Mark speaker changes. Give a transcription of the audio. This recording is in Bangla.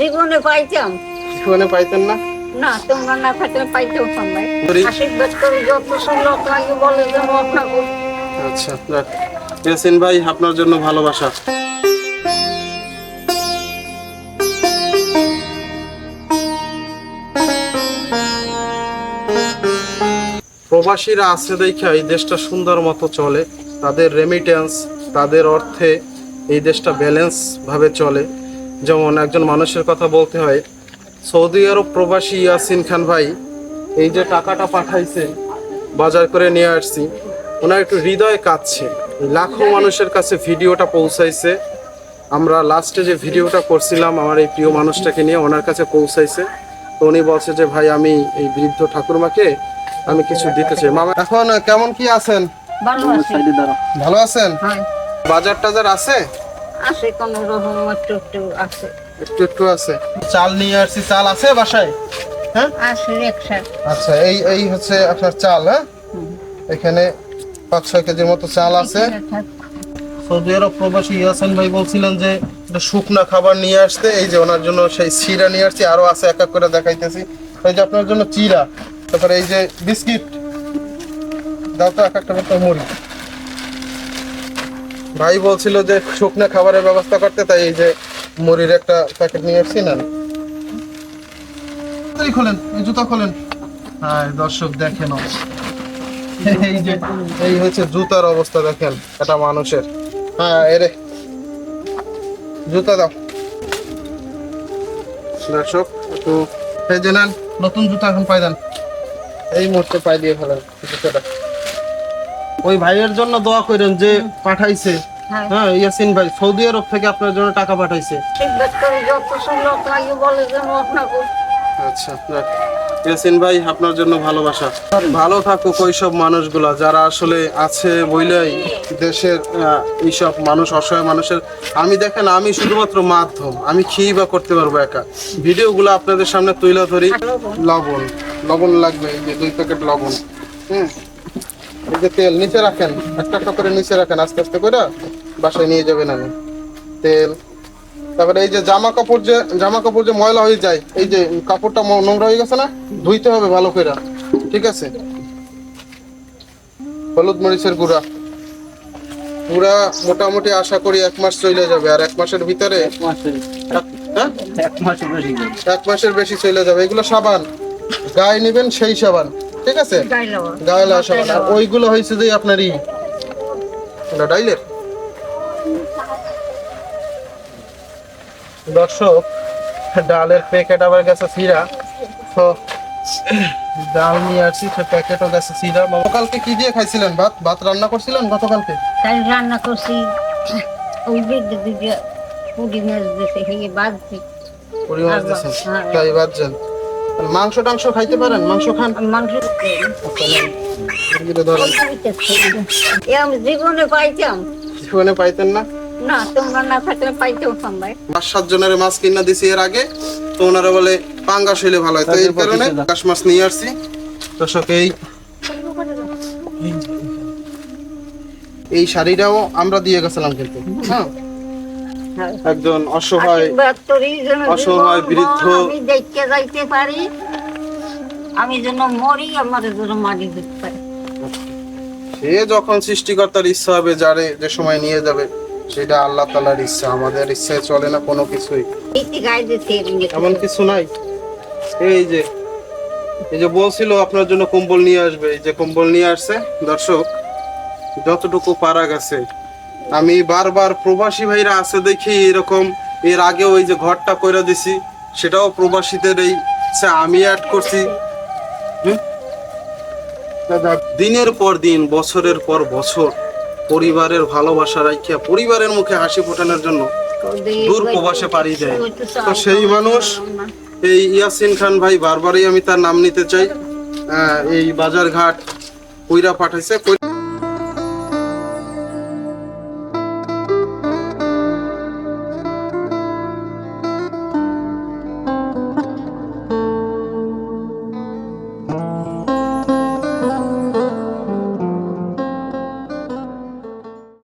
Speaker 1: জীবনে পাইতাম।
Speaker 2: জীবনে পাইতেন না?
Speaker 1: না তোমরা না থাকলে পাইতেও সম্ভব।
Speaker 2: করি।
Speaker 1: আশীর্বাদ করে যত লাগে বলে যেন আপনাকে।
Speaker 2: আচ্ছা যাক ইয়াসিন ভাই আপনার জন্য ভালোবাসা। প্রবাসীরা আছে দেখা এই দেশটা সুন্দর মতো চলে। তাদের রেমিটেন্স তাদের অর্থে এই দেশটা ব্যালেন্স ভাবে চলে। যেমন একজন মানুষের কথা বলতে হয় সৌদি আরব প্রবাসী ইয়াসিন খান ভাই এই যে টাকাটা পাঠাইছে বাজার করে নিয়ে আসছি ওনার একটু হৃদয়ে কাঁদছে। লাখো মানুষের কাছে ভিডিওটা পৌঁছাইছে। আমরা লাস্টে যে ভিডিওটা করছিলাম আমার এই প্রিয় মানুষটাকে নিয়ে ওনার কাছে পৌঁছাইছে। তো উনি বলছে যে ভাই আমি এই বৃদ্ধ ঠাকুরমাকে আমি কিছু দিতে চাই। মামা এখন কেমন কি আছেন?
Speaker 1: ভালো
Speaker 2: ভালো আছেন?
Speaker 1: হ্যাঁ
Speaker 2: বাজার টাজার আছে?
Speaker 1: আছে কোনো রকম একটু একটু আছে।
Speaker 2: একটু একটু আছে। চাল নিয়ে আসছি চাল আছে বাসায়? হ্যাঁ?
Speaker 1: আছে রিক্সা
Speaker 2: আচ্ছা এই এই হচ্ছে আপনার চাল হ্যাঁ? এখানে পাঁচ ছয় কেজির মতো চাল আছে। সৌদি আরব প্রবাসী ইয়াসিন ভাই বলছিলেন যে শুকনা খাবার নিয়ে আসতে। এই যে ওনার জন্য সেই চিরা নিয়ে আসছি আরও আছে এক এক করে দেখাইতেছি। এই যে আপনার জন্য চিরা তারপরে এই যে বিস্কিট। দাও তো এক একটা মুড়ি। ভাই বলছিল যে শুকনা খাবারের ব্যবস্থা করতে, তাই এই যে মুড়ির একটা প্যাকেট নিয়ে আসছি না খোলেন জুতা খোলেন। হ্যাঁ দর্শক দেখেন এই যে, এই হচ্ছে জুতার অবস্থা দেখেন, এটা মানুষের। হ্যাঁ এরে জুতা দাও। দর্শক, একটু এই যে নতুন জুতা এখন পাই দেন। এই মুহূর্তে পাই দিয়ে ফেলেন জুতাটা। ওই ভাইয়ের জন্য দোয়া করেন যে পাঠাইছে।
Speaker 1: হ্যাঁ।
Speaker 2: হ্যাঁ ইয়াসিন ভাই সৌদি আরব থেকে আপনার জন্য টাকা পাঠাইছে। আচ্ছা। ইয়াসিন ভাই আপনার জন্য ভালোবাসা। ভালো থাকুক ওইসব মানুষগুলা যারা আসলে আছে বইলেই দেশের এইসব মানুষ অসহায় মানুষের। আমি দেখেন আমি শুধুমাত্র মাধ্যম আমি খেয়ে বা করতে পারব একা? ভিডিওগুলো আপনাদের সামনে তুলে ধরি। লবণ লবণ লাগবে এই যে দুই প্যাকেট লবণ। হুম। এই যে তেল নিচে রাখেন একটা একটা করে নিচে রাখেন আস্তে আস্তে করে বাসায় নিয়ে যাবেন আমি তেল তারপরে এই যে জামা কাপড় যে জামা কাপড় যে ময়লা হয়ে যায় এই যে কাপড়টা নোংরা হয়ে গেছে না? ধুইতে হবে ভালো করে ঠিক আছে? হলুদ মরিচের গুঁড়া। পুরা মোটামুটি আশা করি এক মাস চলে যাবে আর এক মাসের ভিতরে হ্যাঁ? এক মাসের বেশি চলে যাবে। এগুলো সাবান। গায়ে নেবেন সেই সাবান। ঠিক আছে?
Speaker 1: গাইল
Speaker 2: গায়ে লাগা সাবান আর ওইগুলো হয়েছে যে আপনার ই ডাইলের? দর্শক ডালের প্যাকেট আবার গেছে সিরা। তো ডাল নিয়ে আসছি সে প্যাকেটও গেছে সিরা। গতকালকে কি দিয়ে খাইছিলেন? ভাত? ভাত রান্না করছিলেন গতকালকে?
Speaker 1: তাই রান্না করছি। ওই পুরি মাছ সেই বাজছি।
Speaker 2: পুরি মাছ
Speaker 1: হ্যাঁ।
Speaker 2: তাই বাদছেন মাংস টাংস খাইতে পারেন? মাংস খান?
Speaker 1: মাংস জীবনে পাইতাম।
Speaker 2: জীবনে পাইতেন না?
Speaker 1: না তোমরা না থাকলে পাইতেও সম্ভব।
Speaker 2: পাঁচ সাত জনের মাছ কিনা দিছি এর আগে। তো ওনারা বলে পাঙ্গাস হইলে ভালো হয়। তো এই কারণে পাঙ্গাস মাছ নিয়ে আসছি। দর্শক এই এই শাড়িটাও আমরা দিয়ে গেছিলাম কিন্তু। হ্যাঁ? একজন অসহায় অসহায় বৃদ্ধ।
Speaker 1: আমি দেখতে যাইতে পারি। আমি যেন মরি আমার যেন মারি দিতে পারি।
Speaker 2: সে যখন সৃষ্টিকর্তার ইচ্ছা হবে যারে যে সময় নিয়ে যাবে সেটা আল্লাহ তালার ইচ্ছা। আমাদের ইচ্ছায় চলে না কোনো কিছুই। এমন কিছু নাই? এই যে এই যে বলছিল আপনার জন্য কম্বল নিয়ে আসবে। এই যে কম্বল নিয়ে আসছে দর্শক যতটুকু পারা গেছে আমি বারবার প্রবাসী ভাইরা আছে দেখি এরকম, এর আগে ওই যে ঘরটা কইরা দিছি, সেটাও প্রবাসীদের এই আমি অ্যাড করছি। দিনের পর দিন, বছরের পর বছর পরিবারের ভালোবাসা রাখিয়া পরিবারের মুখে হাসি ফোটানোর জন্য দূর প্রবাসে পাড়ি দেয়। তো সেই মানুষ, এই ইয়াসিন খান ভাই বারবারই আমি তার নাম নিতে চাই। এই বাজার ঘাট কইরা পাঠাইছে